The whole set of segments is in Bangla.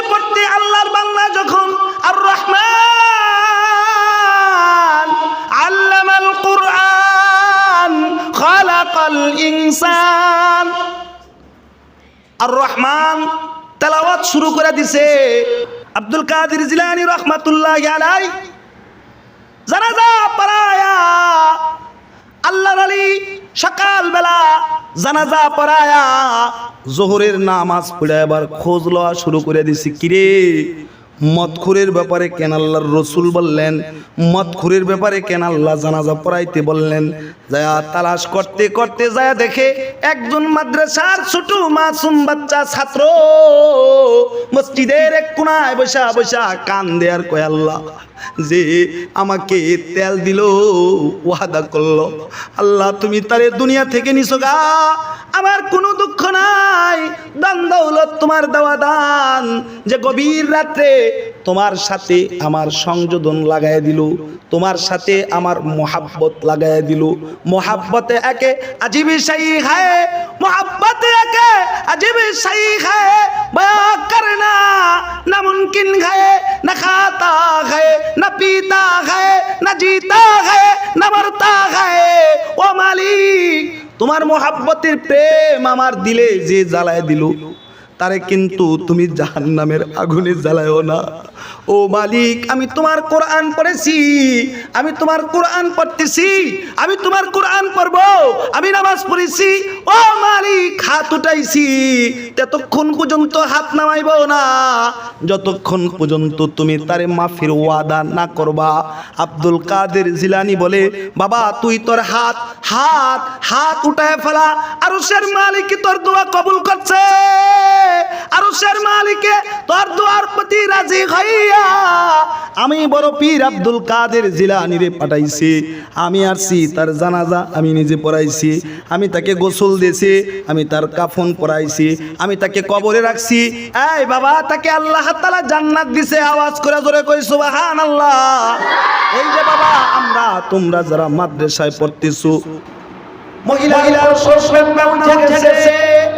পড়তে পড়তে আল্লাহর বাংলা যখন আর রহমান আল্লামাল কুরআন খালাকাল ইনসান। আর রহমান তেলাওয়াত শুরু করে দিছে আব্দুল কাদের জিলানি রহমাতুল্লাহ আলাই জানাজা পড়ায়া আল্লাহর আলী সকালবেলা জানাজা পড়ায়া জোহরের নামাজ পড়ে এবার খোঁজ লওয়া শুরু করে দিছি। কিরে? মদখুরের ব্যাপারে কেন আল্লাহর রসুল বললেন? মদখুরের ব্যাপারে কেন আল্লাহ জানাজা পড়াইতে বললেন? যায়া তালাশ করতে করতে যায় দেখে একজন মাদ্রাসার ছোট মাসুম বাচ্চা ছাত্র মসজিদের এক কোনায় বসা বসা কান দেয়ার কয়, আল্লাহ, যে আমাকে তেল দিল, ওয়াদা করল। আল্লাহ, তুমি তারে দুনিয়া থেকে নিছো গা। আমার কোনো দুঃখ নাই। দান দৌলত তোমার দেওয়া দান। যে গভীর রাত্রে তোমার সাথে আমার সংযোজন লাগাই দিল, তোমার সাথে আমার মোহাব্বত লাগাই দিল। মোহাব্বতে একে আজিবি সাই খায় মোহাব্বতে একে আজিবি সাই খায় বয়া করনা না মুমকিন খায় না খাতা খায় না পিতা খায় না জিতা খায় না মরতা খায় ও মালিক, তোমার মোহাব্বতের প্রেম আমার দিলে যে জ্বালায় দিল। তারে কিন্তু তুমি জাহান্নামের আগুনে জ্বালায়ও না। ও মালিক, আমি তোমার কোরআন পড়েছি, আমি তোমার কোরআন পড়তেছি, আমি তোমার কোরআন পড়ব, আমি নামাজ পড়েছি। ও মালিক, হাত উঠাইছি ততক্ষণ পর্যন্ত হাত নামাইব না, যতক্ষণ পর্যন্ত তুমি তারে মাফির ওয়াদা না করবা। আব্দুল কাদের জিলানি বলে, বাবা, তুই তোর হাত হাত হাত উঠায় ফেলা। আরশের মালিক তোর দোয়া কবুল করছে। আরশের মালিকে তোর দোয়ার প্রতি রাজি হইয়া আমি বড় পীর আব্দুল কাদের জিলানি রে পাঠাইছি। আমি আসছি তার জানাজা আমি নিজে পড়াইছি। আমি তাকে গোসল দিয়েছি, আমি তার কাফন পরাইছি। আমি তাকে কবরে রাখছি। এই বাবা, তাকে আল্লাহ তাআলা জান্নাত দিছে, আওয়াজ করে জোরে কই, সুবহানাল্লাহ। এই যে বাবা, আমরা, তোমরা যারা মাদ্রাসায় পড়তেছো সরসরবে উঠে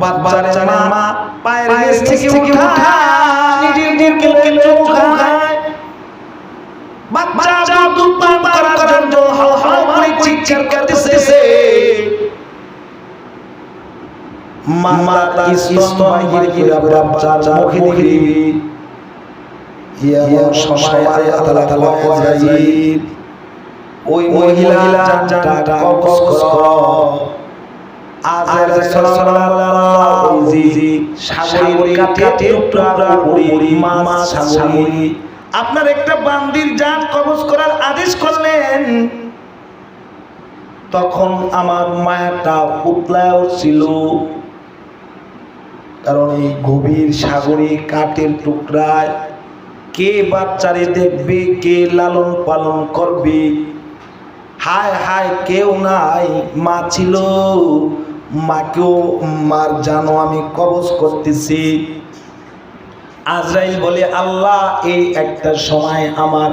বাচ্চার মা পায়ের নিচ থেকে উঠা নিজের নিজের কেলে উঠায় বাচ্চা দুধ পান করার জন্য হাও হাও করে চিৎকার করতেছে। মাতা স্তন বাহির বাচ্চার মুখে দিবি। এমন সময় আল্লাহ তাআলা আজরাইল ওই মহিলা জানটা কস কর। আপনার একটা বান্দির জান কবজ করার আদেশ করলেন। তখন আমার মায়াটা উতলায় ছিল। কারণ এই গভীর সাগরে কাঠের টুকরায় কে বাচ্চারে দেখবে, কে লালন পালন করবে? হায় হায়, কেউ নাই, মা ছিল। মাকেও, মার, জানো, আমি কবজ করতেছি। আজরাইল বলে, আল্লাহ, এই একটা সময় আমার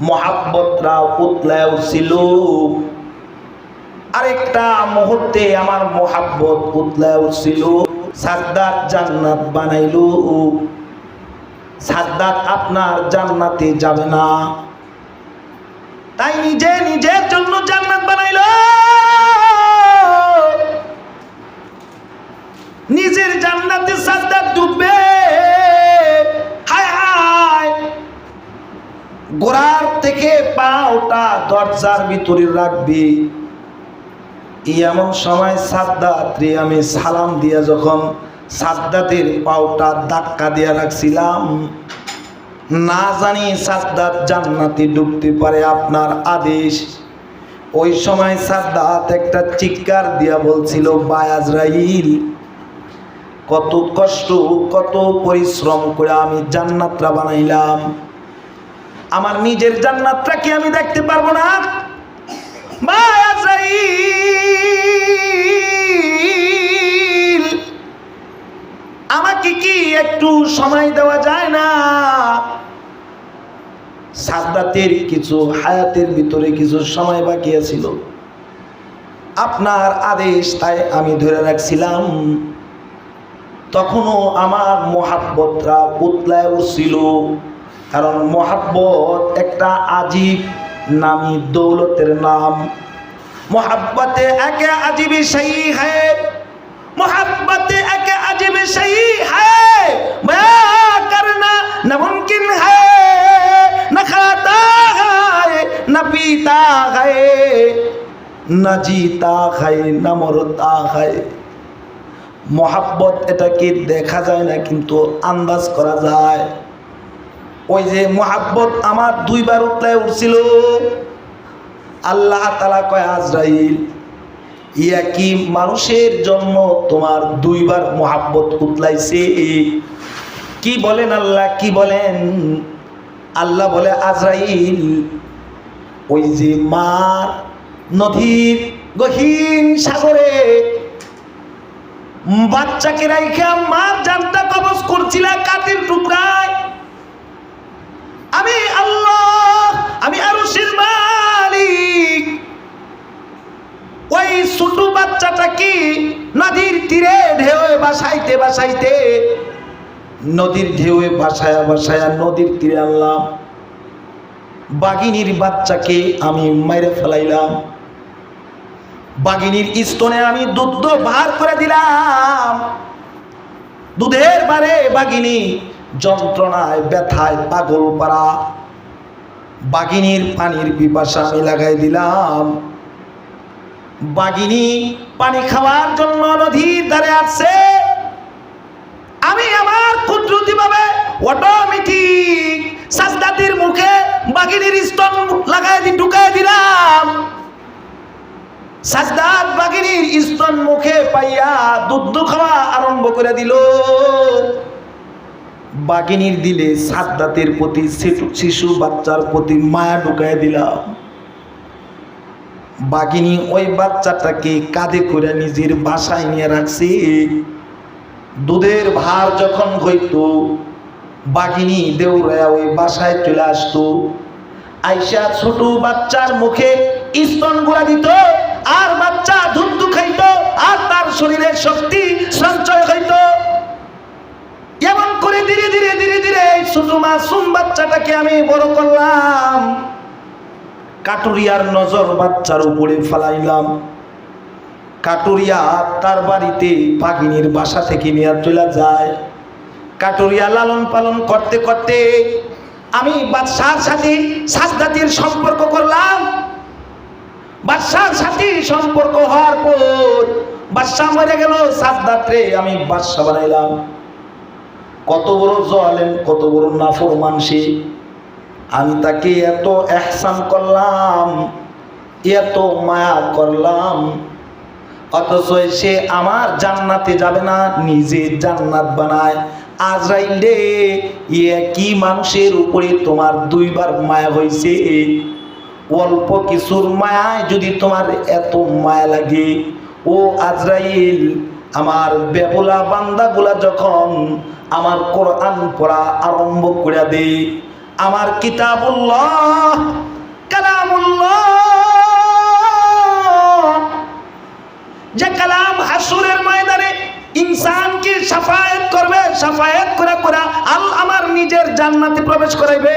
মহাব্বতরা উতলায় ছিল। আরেকটা মুহূর্তে আমার মহাব্বত উতলায় ছিল। সাদ্দাত জান্নাত বানাইলো। সাদ্দাত আপনার জান্নাতে যাবে না। তাই নিজে, নিজের জন্য জান্নাত বানাইলো। নিজের জান্নাতে সাদ্দাত ডুববে হায় হায়। গোড়ার থেকে পাওটা দরজার ভিতরে রাখবি। এমন সময় সাদ্দাত রে আমি সালাম দিয়া যখন সাদ্দাতের পাওটা ধাক্কা দিয়া রাখছিলাম, না জানি সাদ্দাত জান্নাতে ডুবতে পারে আপনার আদেশ। ওই সময় সাদ্দাত একটা চিৎকার দিয়া বলছিল বায়াজরাইল কত কষ্ট, কত পরিশ্রম করে আমি জান্নাতটা বানাইলাম। আমার নিজের জান্নাতটা কি আমি দেখতে পারব না? আমাকে কি একটু সময় দেওয়া যায় না? সাদ্দাতের কিছু, হায়াতের ভিতরে কিছু সময় বাকি ছিল আপনার আদেশ তাই আমি ধরে রাখছিলাম। তখনও আমার মহাব্বতরা উতলায় উঠছিল কারণ মহাব্বত একটা আজীব নামি দৌলতের নাম मोहब्बत एक अजीब सही है मोहब्बत एक अजीब सही है बयां करना नामुमकिन है न खाता है न पीता है न जीता है न মরতা है মহাব্বত এটাকে দেখা যায় না, কিন্তু আন্দাজ করা যায়। ওই যে মহাব্বত আমার দুইবার উতলায় উঠছিল। আল্লাহ তালা কয়, আজরাইল ইয়া কি মানুষের জন্ম তোমার দুইবার মহাব্বত উতলাইছে। কি বলেন আল্লাহ, কি বলেন? আল্লাহ বলে, আজরাইল, ওই যে মার নদীর গহীন সাগরে বাচ্চাকে রাইখা মার জানটা কবজ করছিল কাঠের টুকরায়। আমি আল্লাহ, আমি আরও মালিক। ওই ছোট বাচ্চাটা কি নদীর তীরে ঢেউয়ে বাসাইতে বাসাইতে নদীর ঢেউয়ে বাসায়া বাসায়া নদীর তীরে আনলাম। বাগিনীর বাচ্চাকে আমি মাইরে ফেলাইলাম। বাগিনীর স্তনে আমি দুধ বার করে দিলাম। দুধের বারে বাগিনী যন্ত্রণায়, ব্যথায় পাগল পাড়া। বাগিনীর পানির পিপাসা আমি লাগাই দিলাম। বাগিনী পানি খাওয়ার জন্য নদীর ধারে আসছে। আমি আমার কুদরতি ভাবে অটোমেটিক সাজদাতির মুখে বাগিনীর স্তন লাগাই দি ঢুকাই দিলাম। সাজদাত বাগিনীর স্তন মুখে পাইয়া দুধ খাওয়া আরম্ভ করে দিল। বাগিনীর দিলে সাজদাতের প্রতি শিশু- বাচ্চার প্রতি মায়া ঢুকায় দিলাম বাগিনী ওই বাচ্চাটাকে কাঁধে করে নিজের বাসায় নিয়ে রাখছে। দুধের ভার যখন হইত বাগিনী দেউরায়া ওই বাসায় চলে আসতো। আইসা ছোট বাচ্চার মুখে স্তনগুলা দিত। আর বাচ্চা দুধ খাইত আর তার শরীরের শক্তি সঞ্চয় হইত। এমন করে ধীরে ধীরে ধীরে ধীরে ছোট মাসুম বাচ্চাটাকে আমি বড় করলাম। কাটুরিয়ার নজর বাচ্চার উপরে ফেলাইলাম। কাটুরিয়া তার বাড়িতে পাগিনীর বাসা থেকে নিয়ে চলে যায়। কাটুরিয়া লালন পালন করতে করতে আমি বাদশার সাথে সাজদাতির সম্পর্ক করলাম। বাদশার সাথে সম্পর্ক হওয়ার পর বাদশাহ মরে গেল সাজদাতরে আমি বাদশা বানাইলাম। কত বড় জলেন কত বড় নাফর মানসি আমি তাকে এত এহসান করলাম, এত মায়া করলাম, অথচ সে আমার জান্নাতে যাবে না, নিজে জান্নাত বানায়। আজরাইল ইয়ে কি মানুষের উপরে তোমার দুইবার মায়া হয়েছে অল্প কিছুর মায়ায় যদি তোমার এত মায়া লাগে, ও আজরাইল, আমার বেবুলা বান্দাগুলা যখন আমার কোরআন পড়া আরম্ভ করে দে আমার কিতাবুল্লাহ, কালামুল্লাহ, যে কালাম হাসুরের ময়দানে ইনসানকে সাফায়াত করবে, সাফায়াত করে করে আল আমার নিজের জান্নাতে প্রবেশ করাইবে।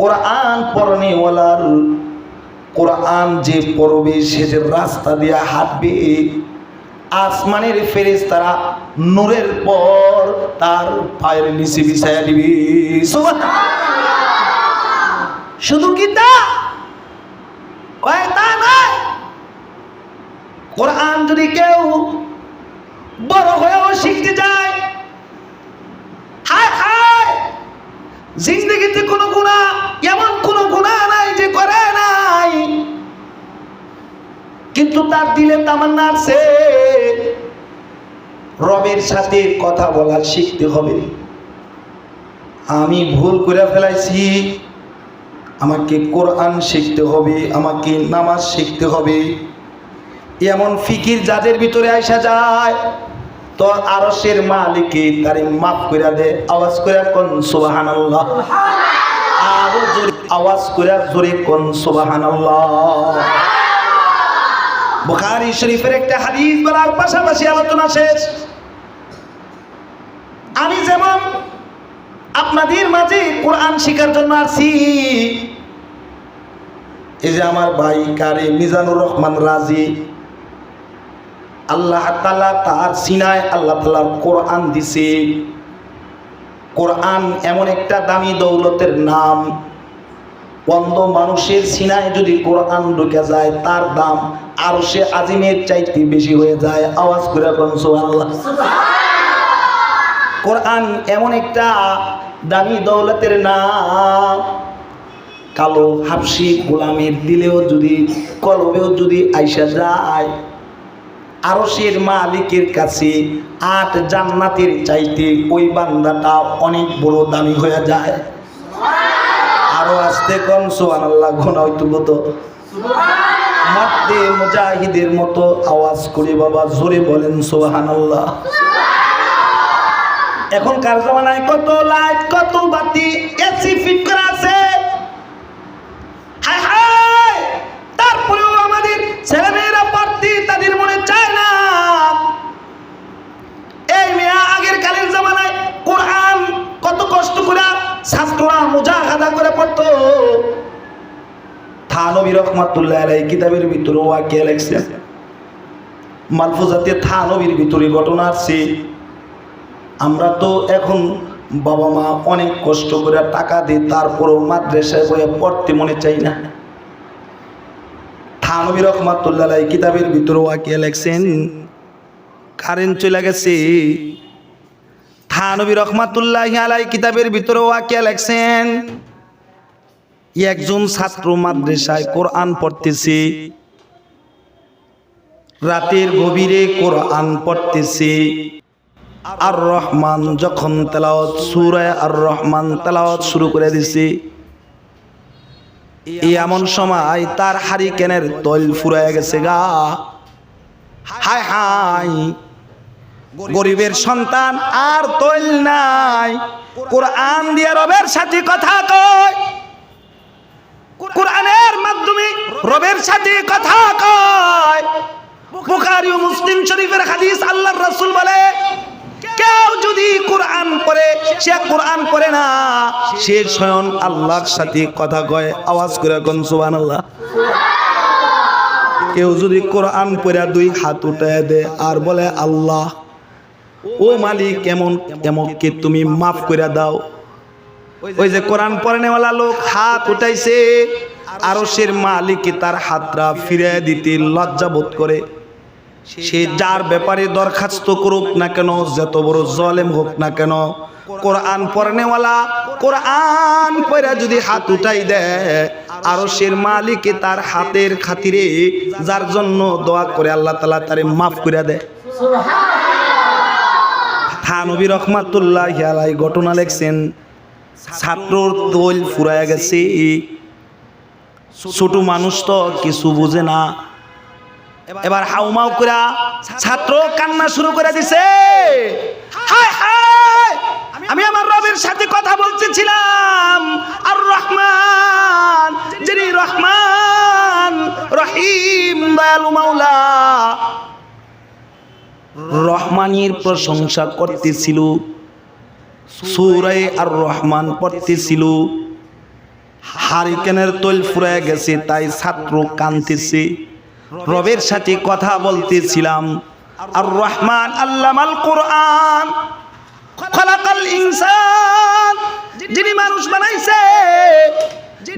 কোরআন পড়নেওয়ালার কোরআন যে পড়বে, সে যে রাস্তা দিয়ে হাঁটবে, আসমানের ফেরেস তারা নূরের পর তার পায়ের নিচে বিছায়া দিবি। শুধু কি তা? তা কোরআন যদি কেউ বড় হয়েও শিখতে যায় হায় হায়, জিন্দগিতে কোনো গুণা কিন্তু তার দিলে তামান্না আছে। রবের সাথে কথা বলা শিখতে হবে। আমি ভুল করে ফেলাইছি। আমাকে কোরআন শিখতে হবে আমাকে নামাজ শিখতে হবে। এমন ফিকির যাদের ভিতরে আইসা যায় তো আরসের মালিকে তারে মাফ করে দে আওয়াজ করে কোন সুবাহান আরও জোরে আওয়াজ করে জোরে কোন সুবাহান বুখারী শরীফের একটা হাদিস বলার পাশাপাশি আলোচনা শেষ। আমি যেমন আপনাদের মাঝে কোরআন শেখার জন্য আসি, এই যে আমার ভাই কারে মিজানুর রহমান রাজি, আল্লাহ তালা তার সিনায় আল্লাহ তালার কোরআন দিছে। কোরআন এমন একটা দামি দৌলতের নাম অন্ধ মানুষের সিনায় যদি কোরআন ঢুকে যায় তার দাম আর সে আজিমের চাইতে বেশি হয়ে যায়। আওয়াজ করে আল্লাহ কোরআন এমন একটা দামি দৌলতের নাম। কালো হাফসি গোলামের দিলেও যদি কলবেও যদি আইসা যায় আরশের মালিকের কাছে আট জান্নাতের চাইতে ওই বান্দাটা অনেক বড় দামি হয়ে যায়। আরও আসতে কম সোয়ান আল্লাহ ঘন হয়তো মতো। মারতে মুজাহিদের মতো আওয়াজ করে, বাবা, জোরে বলেন সোহান আল্লাহ এখনকার জমানায় কত লাইট, কত বাতি এসি ফিট করা আছে। হায় হায়! তারপরেও আমাদের ছেলেমেয়েরা পড়তে তাদের মনে চায় না। এই মেয়া আগের কালের জামানায় কোরআন কত কষ্ট করে ছাত্ররা মুজাহাদা করে পড়তো। থানবী রহমাতুল্লাহ আলাই কিতাবের ভিতরে ওয়াকিয়া লেখছেন মালফুজাতে থানবীর ভিতরে ঘটনা আছে আমরা তো এখন বাবা মা অনেক কষ্ট করে টাকা দিই তারপরেও মাদ্রাসায় বয়ে পড়তে মনে চাই না। থানবী রহমাতুল্লাহ কিতাবের ভিতরে ওয়াকিয়া লেখছেন, কারেন্ট চলে গেছে। থানবী রহমাতুল্লাহ আলাই কিতাবের ভিতরে ওয়াকিয়া লেখছেন, একজন ছাত্র মাদ্রাসায় কোরআন পড়তেছে, রাতের গভীরে কোরআন পড়তেছে। আর রহমান যখন তেলাওয়াত, সুরায় আর রহমান তেলাওয়াত শুরু করে দিছে এমন সময় তার হারিকেনের তৈল ফুরায় গেছে গা। হায় হায় গরিবের সন্তান আর তৈল নাই। কোরআন দিয়ে রবের সাথে কথা কয়। কোরআনের মাধ্যমে রবের সাথে কথা কয়। বুখারী ও মুসলিম শরীফের হাদিস আল্লাহর রাসূল বলে, কেউ যদি কোরআন পড়ে, সে কোরআন পড়ে না। সে স্বয়ং আল্লাহর সাথে কথা কয়। আওয়াজ করে কোন সুবহানাল্লাহ। কেউ যদি কোরআন পড়ে, দুই হাত উঠায় দেয় আর বলে, আল্লাহ ও মালিক এমন এমনকে তুমি মাফ করে দাও। ওই যে কোরআন পড়নেওয়ালা লোক হাত উঠাইছে আরও সের মালিক তার হাতটা ফিরে দিতে লজ্জা বোধ করে। সে যার ব্যাপারে দরখাস্ত করুক না কেন, যত বড় জলেম হোক না কেন, কোরআন পড়নেওয়ালা কোরআন পড়া যদি হাত উঠাই দেয় আরও সের মালিকে তার হাতের খাতিরে যার জন্য দোয়া করে আল্লাহ তালা তারে মাফ করে দেয়। থানবী রহমাতুল্লাহ আলাই ঘটনা লেখছেন, ছাত্রর দোল ফুরায় গেছে। ছোট মানুষ তো কিছু বুঝে না। এবার হাউমাউ করে ছাত্র কান্না শুরু করে দিছে। হায় হায়, আমি আমার রবের সাথে কথা বলতেছিলাম। আর রহমান, যিনি রহমান, রহিম, দয়ালু মাওলা রহমানের প্রশংসা করতেছিল। সুরাই আর রহমান পড়তেছিল। হারিকেনের তৈল ফুরায় গেছে, তাই ছাত্র কানতেছে রবের সাথে কথা বলতেছিলাম আর রহমান আল্লামাল কোরআন, খলাকাল ইনসান, যিনি মানুষ বানাইছে,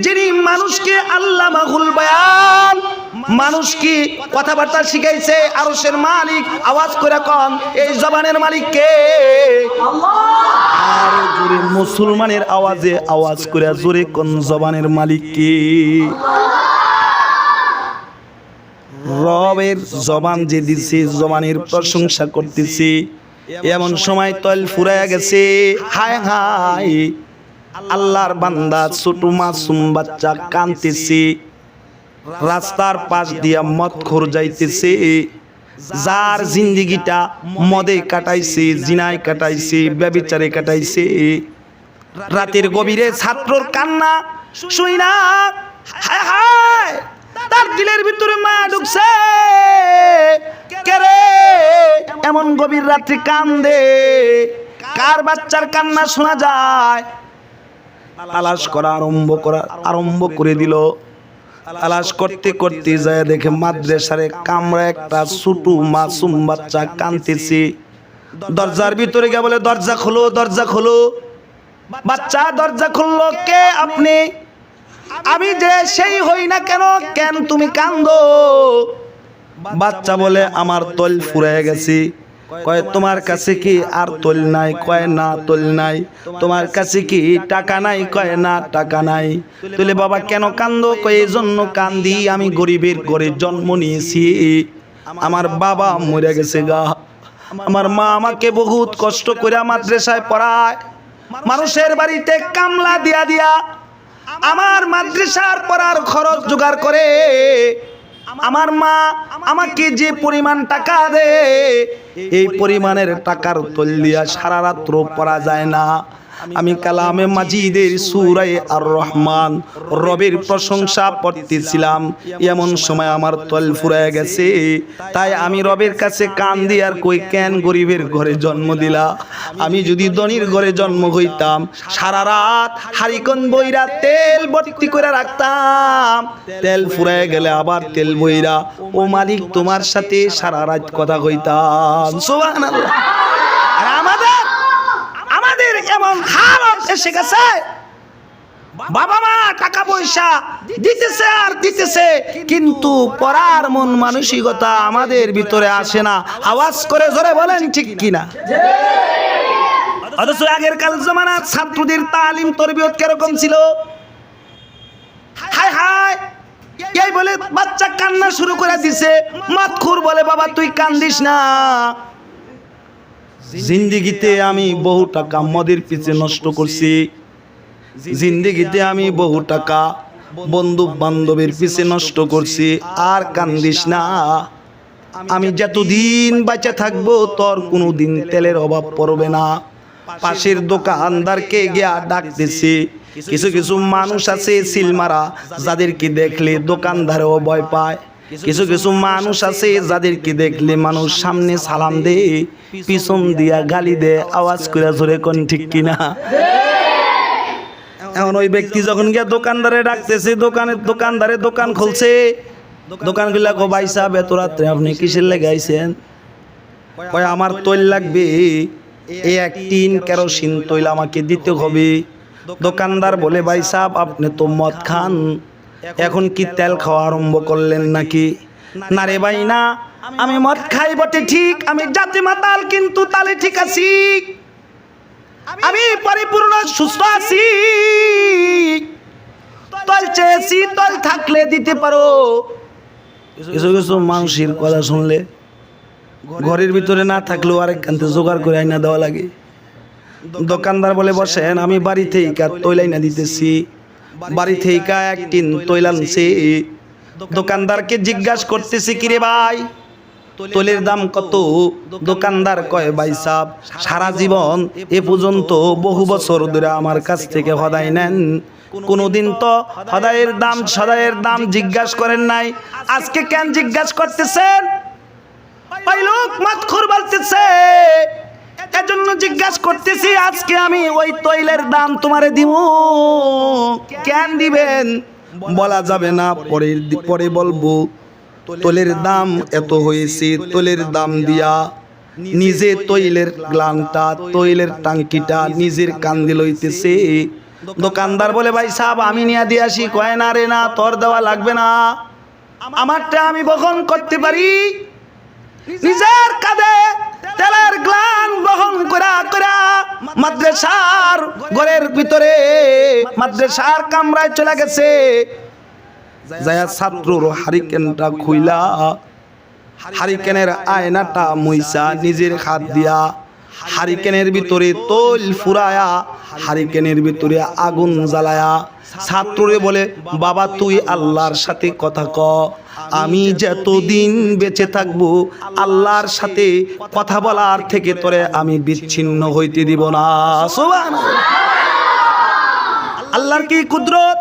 যিনি মানুষকে আল্লাহ মাহুল বয়ান মানুষকে কথাবার্তা শিখাইছে? আরশের মালিক আওয়াজ করে কন, এই জবানের মালিক কে? মুসলমানের আওয়াজে আওয়াজ করে জোরে কোন জবানের মালিক কে? রবের জবান যে দিছে, জবানের প্রশংসা করতেছে, এমন সময় তল ফুরাইয়া গেছে। হায় হায়, আল্লাহর বান্দা ছোট মাসুম বাচ্চা কানতেছে রাস্তার পাশ দিয়া মদ খোর যাইতেছে। যার জিন্দিগিটা মদে কাটাইছে, জিনায় কাটাইছে, ব্যবিচারে কাটাইছে। রাতের গভীরে ছাত্রর কান্না শুই না। হায় হায়, তার দিলের ভিতরে মায়া ঢুকছে। কেরে এমন গভীর রাত্রি কান্দে। কার বাচ্চার কান্না শোনা যায়? তালাশ করা আরম্ভ করা, আরম্ভ করে দিল। তালাশ করতে করতে যায় দেখে মাদ্রাসারে কামরা একটা ছোটু মাসুম বাচ্চা কানতেছে দরজার ভিতরে গিয়ে বলে, দরজা খোলো দরজা খোলো। বাচ্চা, দরজা খুললো কে আপনি? আমি যে সেই হই না কেন? কেন তুমি কান্দো? বাচ্চা বলে, আমার তল ফুরায় গেছে। কয়, তোমার কাছে কি আর তল নাই? কয়, না, তল নাই। তোমার কাছে কি টাকা নাই? কয়, না, টাকা নাই। তুলে বাবা কেন কান্দো? কয়, এই জন্য কান্দি, আমি গরিবের ঘরে জন্ম নিয়েছি। আমার বাবা মরে গেছে গা। আমার মা আমাকে বহুত কষ্ট করে মাদ্রাসায় পড়ায়। মানুষের বাড়িতে কামলা দিয়া দিয়া আমার মাদ্রাসার পড়ার খরচ জোগাড় করে। আমার মা আমাকে যে পরিমাণ টাকা দে এই পরিমাণের টাকার তল্লিয়া দিয়া সারা রাত্র পরা যায় না। আমি কালামে মাজিদের সুরাই আর রহমান রবের প্রশংসা পড়তেছিলাম। এমন সময় আমার তল ফুরায় গেছে। তাই আমি রবের কাছে কান দিয়ে আর কই, কেন গরিবের ঘরে জন্ম দিলা? আমি যদি ধনির ঘরে জন্ম হইতাম, সারা রাত হারিকন বইরা তেল ভর্তি করে রাখতাম। তেল ফুরায় গেলে আবার তেল বইরা, ও মালিক, তোমার সাথে সারা রাত কথা কইতাম। সুবহানাল্লাহ। আর আমাদের আমাদের এমন এসে গেছে বাবা মা, টাকা পয়সা দিতেছে আর দিতেছে, কিন্তু পড়ার মন মানসিকতা আমাদের ভিতরে আসে না। আওয়াজ করে জোরে বলেন ঠিক কিনা? অথচ আগের কাল জমানার ছাত্রদের তালিম, তরবিয়ত কীরকম ছিল? হায় হায়, এই বলে বাচ্চা কান্না শুরু করে দিছে। মাতখুর বলে, বাবা, তুই কান্দিস না। জিন্দিগিতে আমি বহু টাকা মদের পিছে নষ্ট করছি। জিন্দিগিতে আমি বহু টাকা বন্ধু বান্ধবের পিছে নষ্ট করছি। আর কান্দিস না। আমি যতদিন বাঁচা থাকব, তোর কোনো দিন তেলের অভাব পড়বে না। পাশের দোকানদারকে গিয়া ডাকতেছে কিছু কিছু মানুষ আছে, সিলমারা, যাদেরকে দেখলে দোকানদারও ভয় পায়। কিছু কিছু মানুষ আছে যাদেরকে দেখলে মানুষ সামনে সালাম দে পিছন দিয়া গালি দে আওয়াজ করে জোরে কোন ঠিক কিনা? এখন ওই ব্যক্তি যখন গিয়া দোকানদারে ডাকতেছে, দোকানে দোকানদারে দোকান খুলছে, দোকানগুলা গো ভাই সাহেব, এত রাত্রে আপনি কিসের লেগে আইছেন? কয়, আমার তৈল লাগবে এই এক টিন কেরোসিন তৈল আমাকে দিতে হবে। দোকানদার বলে, ভাই সাহেব, আপনি তো মদ খান। এখন কি তেল খাওয়া আরম্ভ করলেন নাকি? না রে ভাই না আমি মদ খাই বটে ঠিক, আমি জাতি মাতাল কিন্তু তালে ঠিক আছি। আমি পরিপূর্ণ সুস্থ আছি। তল চেয়েছি, তল থাকলে দিতে পারো। কিছু কিছু মানুষের কথা শুনলে। ঘরের ভিতরে না থাকলেও আরেক কান্তে জোগাড় করে আইনা দেওয়া লাগে। দোকানদার বলে, বসেন, আমি বাড়িতেই থেকে তৈল আইনা দিতেছি। বাড়ি থেকে এক টিন তৈল আনছি দোকানদারকে জিজ্ঞাসা করতেছি, কিরে ভাই, তৈলের দাম কত? দোকানদার কয়, ভাই সাহ সারা জীবন এ পর্যন্ত বহু বছর ধরে আমার কাছ থেকে হদাই নেন। কোনোদিন তো হদায়ের দাম সদায়ের দাম জিজ্ঞাসা করেন নাই। আজকে কেন জিজ্ঞাসা করতেছেন? ওই লোক মাতখুর বলতেছে এজন্য জিজ্ঞাসা করতেছি, আজকে আমি ওই তৈলের দাম তোমারে দিব। কেন দিবেন? বলা যাবে না, পরে পরে বলব, তোলের দাম এত হয়েছে, তোলের দাম দিয়া নিজে তৈলের গ্লানটা তৈলের টাঙ্কিটা নিজের কান্দি লইতেছে। দোকানদার বলে, ভাই সাহেব, আমি নিয়ে দিয়ে আসি। কয়, না রে, না, তোর দেওয়া লাগবে না। আমারটা আমি বহন করতে পারি নিজের কাঁধে তেলের গ্লান বহন করা করা মাদ্রাসার ঘরের ভিতরে মাদ্রাসার কামরায় চলে গেছে। যায়া ছাত্রর হারিকেনটা খুইলা, হারিকেনের আয়নাটা মুইসা নিজের হাত দিয়া হারিকেনের ভিতরে তৈল ফুরায়া, হারিকেনের ভিতরে আগুন জ্বালায়া। ছাত্ররে বলে, বাবা, তুই আল্লাহর সাথে কথা ক। আমি যতদিন বেঁচে থাকব, আল্লাহর সাথে কথা বলার থেকে তোরে আমি বিচ্ছিন্ন হইতে দিব না। সুবহানাল্লাহ। আল্লাহর কি কুদরত?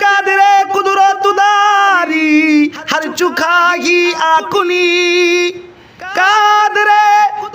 কাদরে কুদরত উদারি? হর চুখাহি আকুনি। কাদরে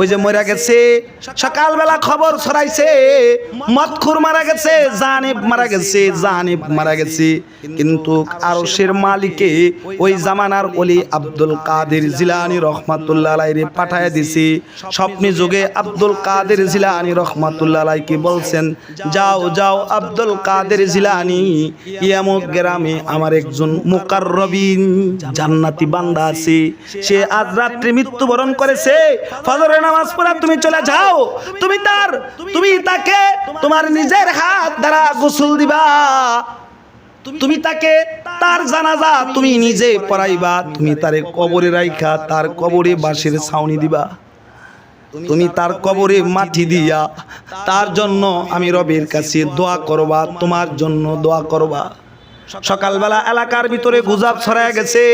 ওই যে মরা গেছে সকালবেলা খবর ছড়াইছে মতখুর মারা গেছে জানিব মারা গেছে জানিব মারা গেছে কিন্তু আরশের মালিকে ওই জামানার ওলি আব্দুল কাদের জিলানি রহমাতুল্লাহ আলাইরে পাঠায় দিছি। স্বপ্নে যুগে আব্দুল কাদের জিলানি রহমাতুল্লাহ আলাইকে বলছেন যাও যাও আব্দুল কাদের জিলানি ইয়ামক গ্রামে আমার একজন মুকাররবিন জান্নাতি বান্দা আছে। সে আজ রাত্রে মৃত্যুবরণ করেছে ফজরের নামাজ পড়া, তুমি চলে যাও। তুমি তার, তুমি তাকে তোমার নিজের হাত দ্বারা গোসল দিবা। তুমি তাকে তার জানাজা তুমি নিজে পড়াইবা। তুমি তারে কবরে রাইখা, তার কবরে বাঁশের ছাউনি দিবা। তুমি তার কবরে মাটি দিয়া, তার জন্য আমি রবের কাছে দোয়া করবা, তোমার জন্য দোয়া করবা। সকালবেলা এলাকার ভিতরে গুজাব ছড়ায় গেছে।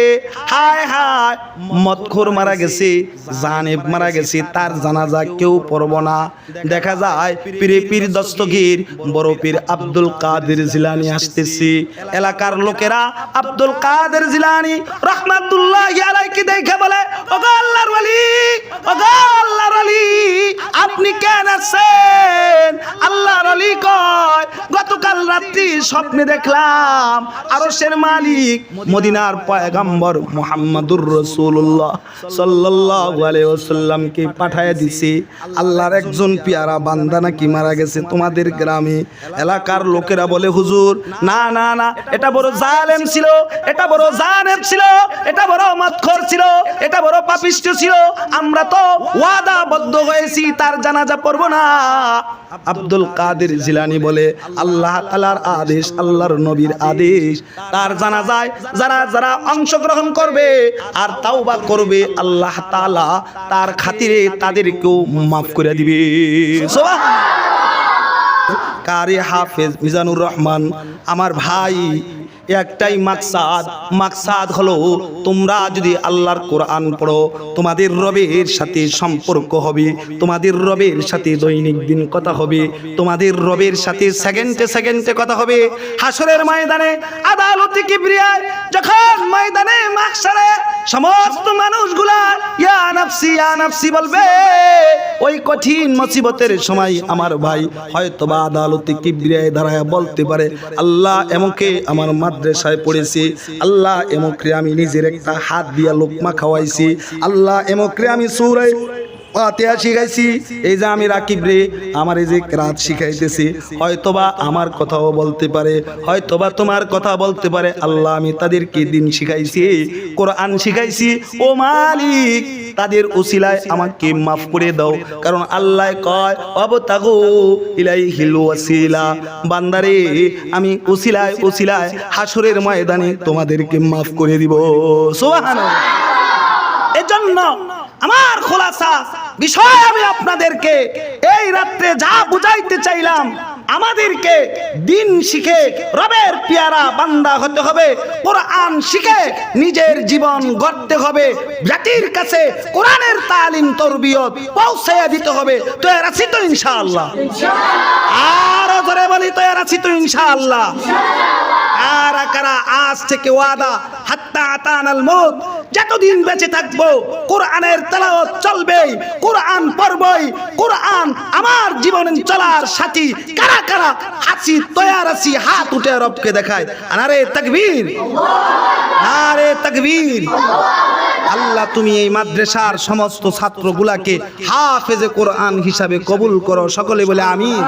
হায় হায়, মদখোর মারা গেছে, জানেব মারা গেছে, তার জানাজা কেউ পড়ব না। দেখা যায়, পীরে পীর দস্তগীর, বড় পীর আব্দুল কাদের জিলানি আসতেছি। এলাকার লোকেরা আব্দুল কাদের জিলানি রহমাতুল্লাহ আলাইকে দেখে বলে, ওগো আল্লাহর ওয়ালি, ওগো আল্লাহর ওয়ালি, আপনি কেন আছেন আল্লাহর ওয়ালি কয়, গতকাল রাত্রি স্বপ্নে দেখলাম আরশের মালিক, মদিনার পয়গম্বর মুহাম্মাদুর রাসূলুল্লাহ সাল্লাল্লাহু আলাইহি ওয়াসাল্লামকে পাঠায় দিছে। আল্লাহর একজন পিয়ারা বান্দা নাকি মারা গেছে তোমাদের গ্রামে। এলাকার লোকেরা বলে, হুজুর, না না না, এটা বড় জালেম ছিল, এটা বড় জানেব ছিল, এটা বড় মতখর ছিল, এটা বড় পাপিষ্ট ছিল। আমরা তো ওয়াদাবদ্ধ হয়েছি, তার জানাজা পড়ব না। আব্দুল কাদের জিলানি বলে, আল্লাহ তাআলার আদেশ, আল্লাহর নবীর আদেশ তার জানা যায় যারা যারা অংশগ্রহণ করবে আর তাও বা করবে, আল্লাহ তালা তার খাতিরে তাদেরকেও মাফ করে দিবে। সুবহান। কারি হাফেজ মিজানুর রহমান, আমার ভাই একটাই মাকসাদ। মাকসাদ হলো, তোমরা যদি আল্লাহর কোরআন পড়ো, তোমাদের রবের সাথে সম্পর্ক হবে, তোমাদের রবের সাথে দৈনিক দিন কথা হবে, তোমাদের রবের সাথে সেকেন্ডে সেকেন্ডে কথা হবে। হাসরের ময়দানে আদালতে কিবরিয়ায় যখন ময়দানে মাকসারে সমস্ত মানুষগুলা, ইয়া নাফসি ইয়া নাফসি বলবে, ওই কঠিন মুসিবতের সময় আমার ভাই হয়তোবা আদালতে কিবরিয়ায় দাঁড়ায় বলতে পারে, আল্লাহ এমকে আমার মাদ্রাসায় পড়েছি। আল্লাহ এমকরে আমি নিজের একটা হাত দিয়া লোকমা খাওয়াইছি। আল্লাহ এমকরে আমি সুরাই ফাতিহা শিখাইছি। এই যে আমি রাকিব রে, আমার এই যে রাত শিখাইতেছি, হয়তোবা আমার কথাও বলতে পারে, হয়তোবা তোমার কথা বলতে পারে, আল্লাহ আমি তাদেরকে দিন শিখাইছি? কোরআন শিখাইছি। ও মালিক, তাদের উসিলায় আমাকে মাফ করে দাও, কারণ আল্লাহ কয়, অবতাগো ইলাই হিলু ওসিলা বান্দারে, আমি উসিলায় উসিলায় হাসরের ময়দানে তোমাদেরকে মাফ করে দিব। সুবহানাল্লাহ। এজন্য আমার খোলাসা বিষয় আমি আপনাদেরকে এই রাত্রে যা বুঝাইতে চাইলাম আমাদেরকে দিন শিখে রবের পেয়ারা বান্দা হতে হবে কোরআন শিখে নিজের জীবন গড়তে হবে জাতির কাছে কোরআনের তালিম তরবিয়ত পৌঁছাইয়া দিতে হবে। তো এর তো ইনশাআল্লাহ। আর ধরে বলি তৈরি আছি তো ইনশাআল্লাহ। কারা কারা, আজ থেকে ওয়াদা, হাত্তা আতানাল যতদিন বেঁচে কোরআনের তেলাওয়াত চলবে, কোরআন পড়বই, কোরআন আমার জীবন চলার সাথী। কারা কারা, আছি, তৈয়ার আছি। হাত উঠে রবকে দেখায় আরে তাকবীর। আরে তাকবীর। আল্লাহ, তুমি এই মাদ্রাসার সমস্ত ছাত্রগুলাকে হাফেজে কোরআন হিসাবে কবুল করো। সকলে বলে, আমিন।